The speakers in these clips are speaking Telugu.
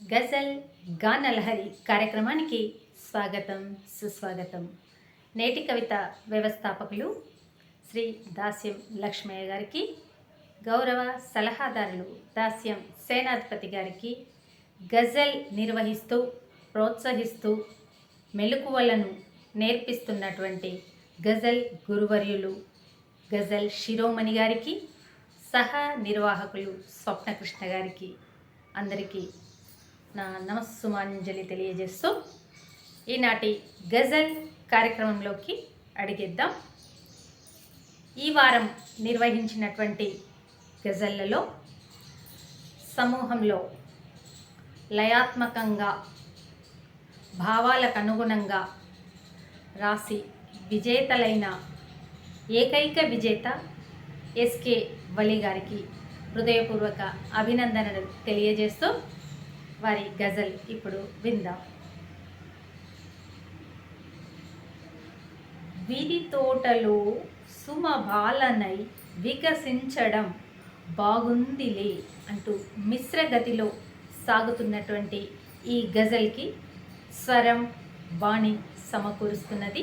గజల్ గానలహరి కార్యక్రమానికి స్వాగతం సుస్వాగతం. నేటి కవిత వ్యవస్థాపకులు శ్రీ దాస్యం లక్ష్మయ్య గారికి గౌరవ సలహాదారులు దాస్యం సేనాధిపతి గారికి గజల్ నిర్వహిస్తూ ప్రోత్సహిస్తూ మెలకువలను నేర్పిస్తున్నటువంటి గజల్ గురువర్యులు గజల్ శిరోమణి గారికి సహా నిర్వాహకులు స్వప్నకృష్ణ గారికి అందరికీ నా నమస్సుమాంజలి తెలియజేస్తూ ఈనాటి గజల్ కార్యక్రమంలోకి అడిగిద్దాం. ఈ వారం నిర్వహించినటువంటి గజల్లలో సమూహంలో లయాత్మకంగా భావాలకు అనుగుణంగా రాసి విజేతలైన ఏకైక విజేత ఎస్కే వలి గారికి హృదయపూర్వక అభినందనలు తెలియజేస్తూ వారి గజల్ ఇప్పుడు విందాం. విరి తోటలో సుమబాలనై వికసించడం బాగుందిలే అంటూ మిశ్రగతిలో సాగుతున్నటువంటి ఈ గజల్కి స్వరం వాణి సమకూరుస్తున్నది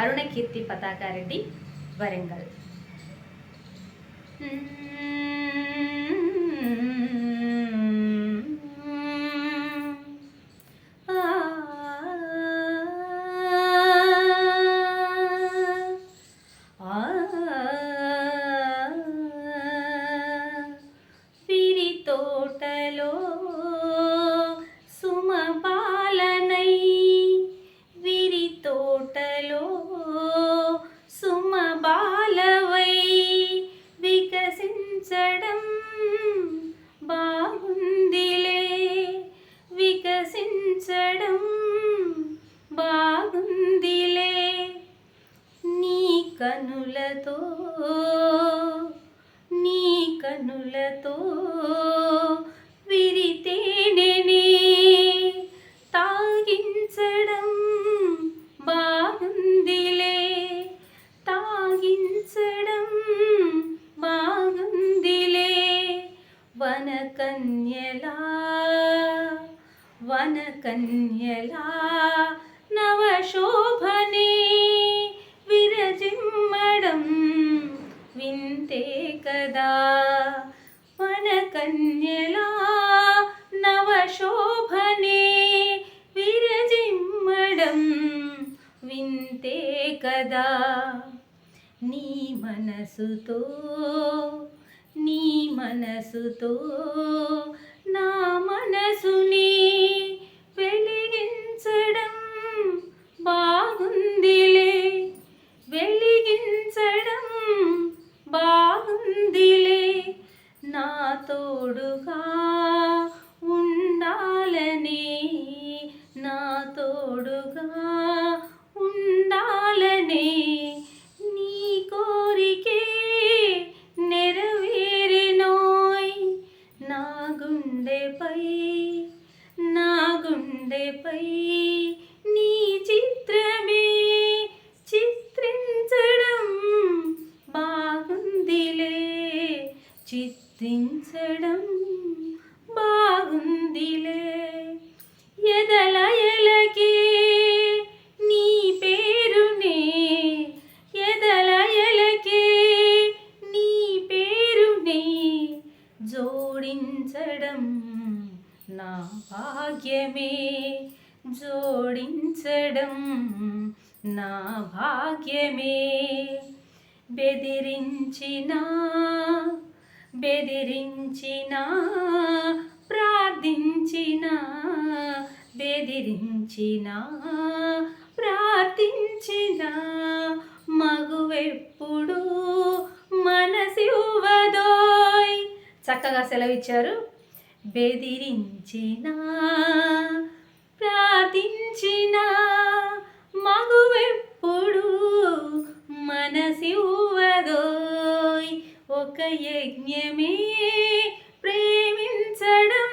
అరుణకీర్తి పతాకారెడ్డి వరంగల్. కనులతో విరితేనెనే తాగించడం బాగుందిలే తాగించడం బాగుందిలే వనకన్యలా వనకన్యలా మనసుతో నీ మనసుతో నా మనసుని తెరపై నీ చిత్రమే చిత్రించడం బాగుందిలే చిత్రించడం బాగుందిలే. ఎదల ఎలకే నీ పేరునే ఎదల ఎలకే నీ పేరునే జోడించడం నా భాగ్యమే. జోడించడం నా భాగ్యమే. బెదిరించిన బెదిరించిన ప్రార్థించిన బెదిరించిన ప్రార్థించిన మగువెప్పుడు మనసివ్వదోయ్. చక్కగా సెలవిచ్చారు. బెదిరించిన ప్రార్థించిన మగువెప్పుడు మనసివ్వదోయ్. ఒక యజ్ఞమే ప్రేమించడం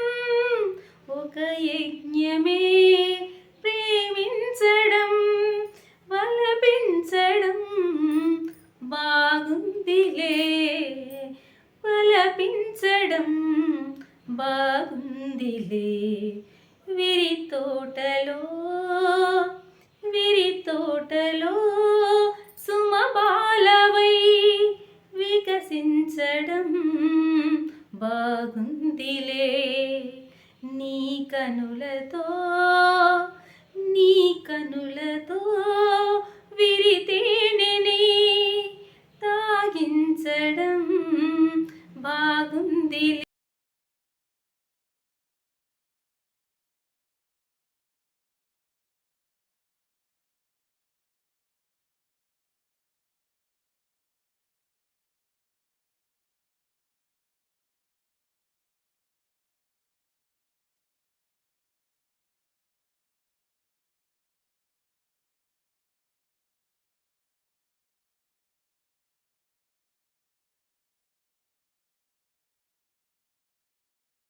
ఒక యజ్ఞమే ప్రేమించడం వలపించడం బాగుందిలే. వలపించడం బాగుందిలే. తోటలో విరి తోటలో సుమబాలవై వికసించడం బాగుందిలే. నీ కనులతో నీ కనులతో విరితేనెని తాగించడం బాగుందిలే.